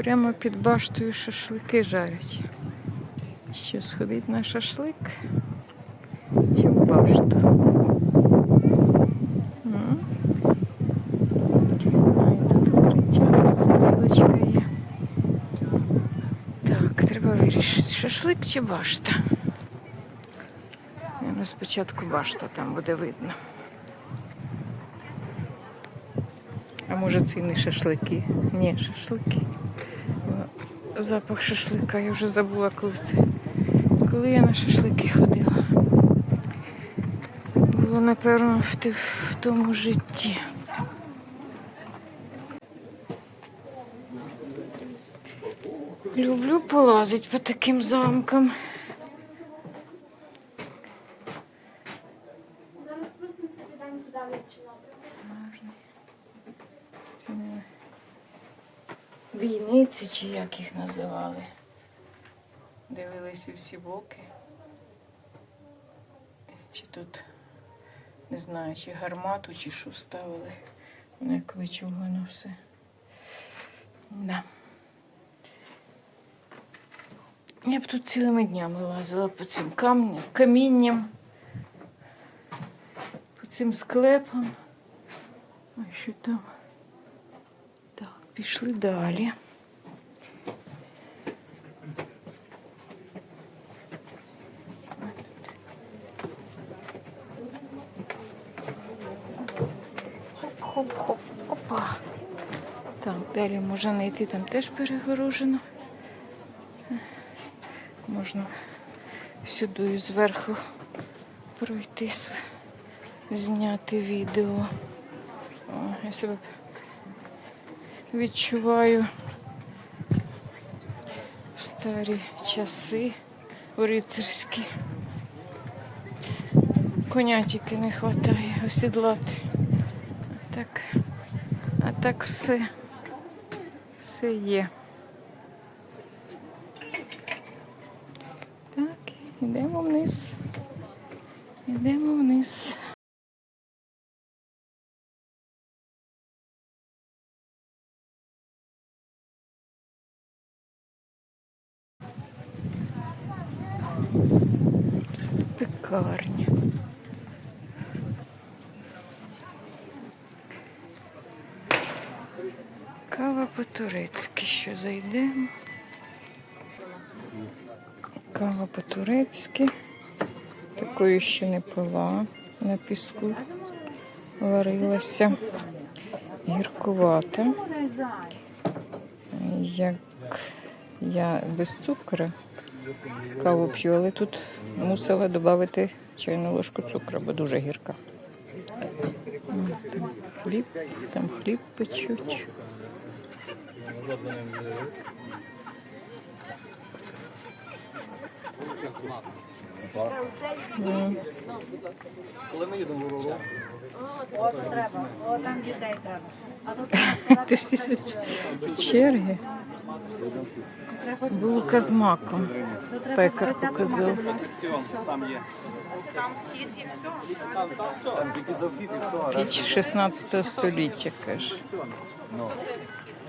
Прямо під баштою шашлики жарять. Що сходить на шашлик? Чи в башту? І тут укриття, стрілочка є. Так, треба вирішити, шашлик чи башта. Наверно, Спочатку башта там буде видно. А може це і не шашлики? Ні, шашлики. Запах шашлика, я вже забула, коли це. Коли я на шашлики ходила. Було, напевно, в, в тому житті. Люблю полазити по таким замкам. Зараз спустимося, підемо туди в напрямок. Це не бійниці, чи як їх називали. Дивились всі боки. Чи тут, не знаю, чи гармату, чи що ставили. Воно як вичугано все. Да. Я б тут цілими днями лазила по цим камням, камінням, по цим склепам. А що там? Так, пішли далі. Хоп-хоп-хоп. Опа. Так, далі можна не йти, там теж перегорожено. Можна сюди зверху пройти, зняти відео. О, я себе відчуваю в старі часи рицарські. Коня тільки не вистачає осідлати. Так, а так все, все є. Так, йдемо вниз. Йдемо вниз. Пекарня. Кава по-турецьки, що зайдемо. Кава по-турецьки. Такою ще не пила на піску. Варилася. Гіркувата. Як я без цукру каву п'ю, але тут мусила додати чайну ложку цукру, бо дуже гірка. Там хліб, там хліб печуть. М. О, треба. О, там дітей треба. А тут Ти всі черги. Булка з маком. Пекар показав. Піч 16 століття, каже.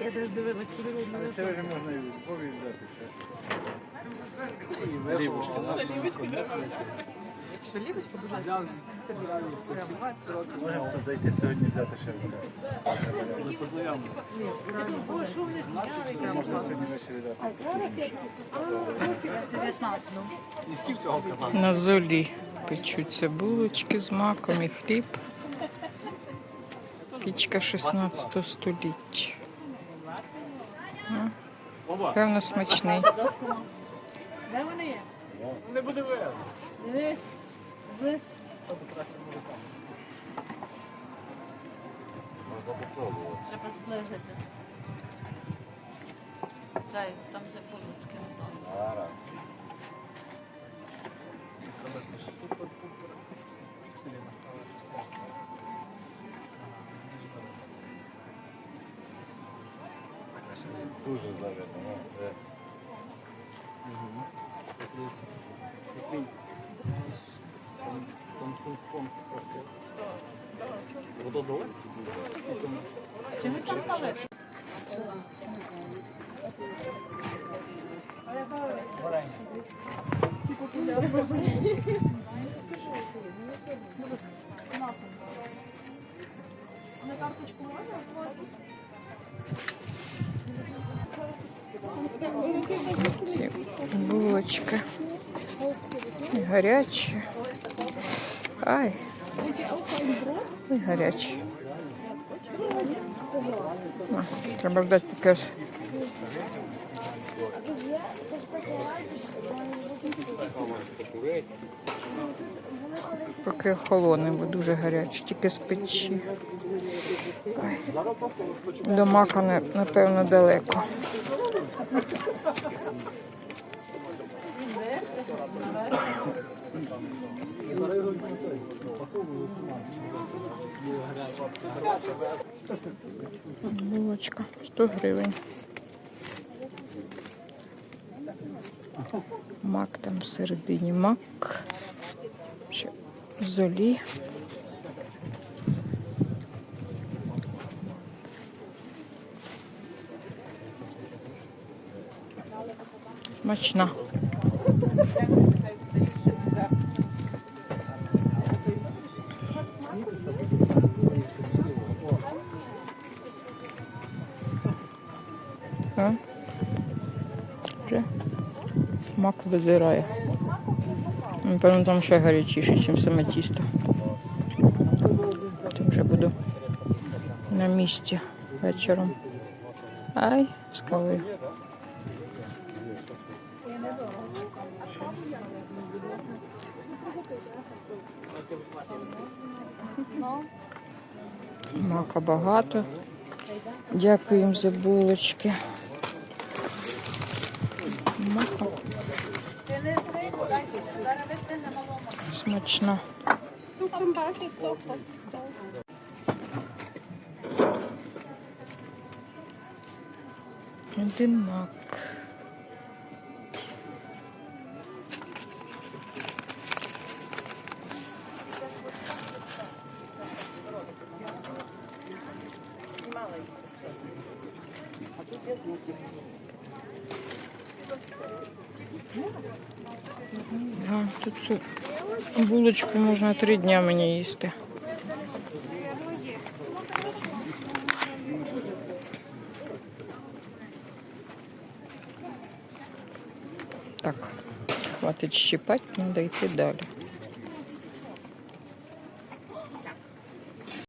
Я десь дивилась, куди ви Це вже можна і в Львові взяти. Можемо все зайти сьогодні взяти ще буде. Можна сьогодні ввечері дати. На золі печуться булочки з маком і хліб. Пічка 16 століття. Певно, смачний. Де вони є? Не буде виявлено. Е. Треба зблизити. Дай, там вже полоски. Зараз. Супер-пупер. Дуже заведено. Samsung Phone. Водозалець? Ці булочки. І гарячі. Ай. І гарячі. А, Треба ждати, поки поки охолоне, бо дуже гаряче, тільки з печі. До мака, напевно, далеко. Булочка 100 гривень. Мак там всередині мак. Золі. Смачна. А? Вже мак визирає. Напевно, там ще гарячіше, ніж саме тісто. Це вже буду на місці вечором. Ай, скали. Мака багато. Дякую їм за булочки. Мака смачна. Один мак. Да, тут цю булочку можна три дня мені їсти. Так, хватить щипати, треба йти далі.